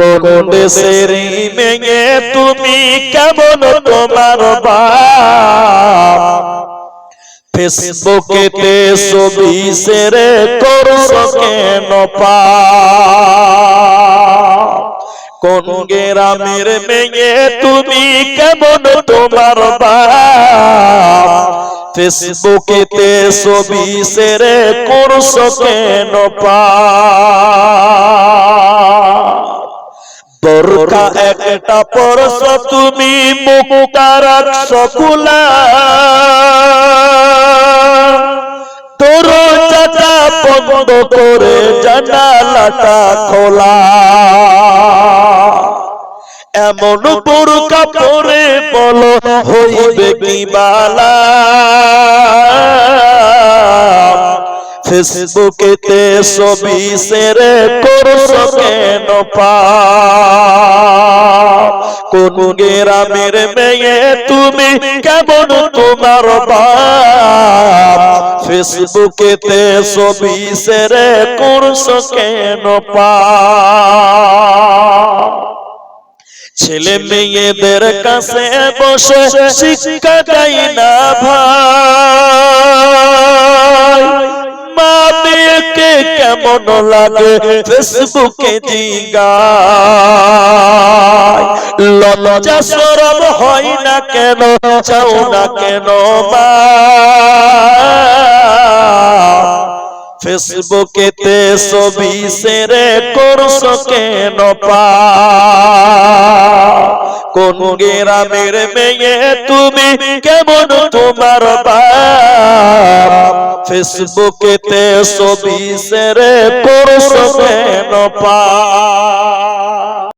কোন দেশের মেয়ে তুমি কেমন তোমার ফেসবুকেতে ছবি সেরে করছ কেন পা কোন গ্রামের মেয়ে তুমি কেমন তোমার ফেসবুকেতে ছবি সেরে করছ কেন পা বোরকা একটা পরশ, তুমি রাখছো খোলা তোর চাচা বন্ধ করে জানালাটা খোলা। এমন বোরকা পরে বলো, হইবে কি বালা? ফেসবুকেতে ছবি সেরে করছ কেন কোন গ্রামের মেয়ে তুমি কেমন তোমার বাপ? ফেসবুকেতে ছবি সেরে করছ কেন পা? ছেলে মেয়েদের কাছে বসে শিক্ষা দেয় না ভাই। কেমন লাগে ফেসবুকে জিগায় লজ্জা সরব হয় না কেন, চাও না কেন মা ফেসবুকেতে ছবি সেরে করছ কেন পা কোন গ্রামের মেয়ে ফেসবুকেতে ছবি সেরে করছ কেন পা